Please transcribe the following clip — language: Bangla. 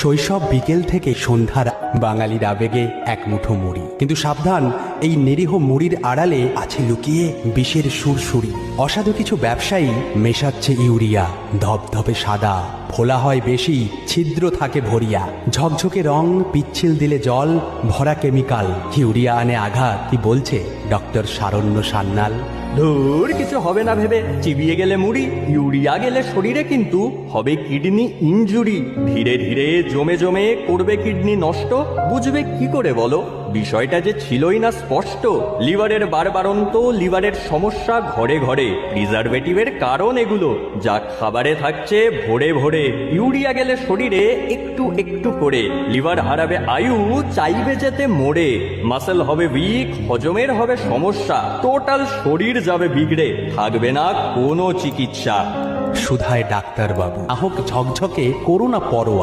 শৈশব বিকেল থেকে সন্ধ্যার বাঙালির আবেগে এক মুঠো মুড়ি। কিন্তু সাবধান, এই নিরীহ মুড়ির আড়ালে আছে লুকিয়ে বিষের সুরসুরি। অসাধু কিছু ব্যবসায়ী মেশাচ্ছে ইউরিয়া, ধপধপে সাদা। ফোলা হয় বেশি, ছিদ্র থাকে ভরিয়া। ঝকঝকে রং, পিচ্ছিল দিলে জল, ভরা কেমিক্যাল ইউরিয়া আনে আঘাত, কি বলছে? ডক্টর সারণ্য সান্যাল। ধুর, কিছু হবে না ভেবে। চিবিয়ে গেলে মুড়ি ইউরিয়া গেলে শরীরে কিন্তু হবে কিডনি ইনজুরি। ধীরে ধীরে, জমে জমে করবে কিডনি নষ্ট। বুঝবে কি করে বলো? বিষয়টা যে ছিলই না স্পষ্ট। লিভারের বারবারন্ত লিভারের সমস্যা ঘরে ঘরে। প্রিজারভেটিভের কারণ এগুলো, যা খাবারে থাকছে ভরে ভরে। ইউরিয়া গেলে শরীরে একটু একটু করে। লিভার হারাবে আয়ু, চাইবে যেতে মোড়ে মাসেল হবে উইক, হজমের হবে সমস্যা। টোটাল শরীর যাবে বিগড়ে। থাকবে না কোনো চিকিৎসা। সুধায় ডাক্তারবাবু। আহক ঝকঝকে করোনা পরোয়া।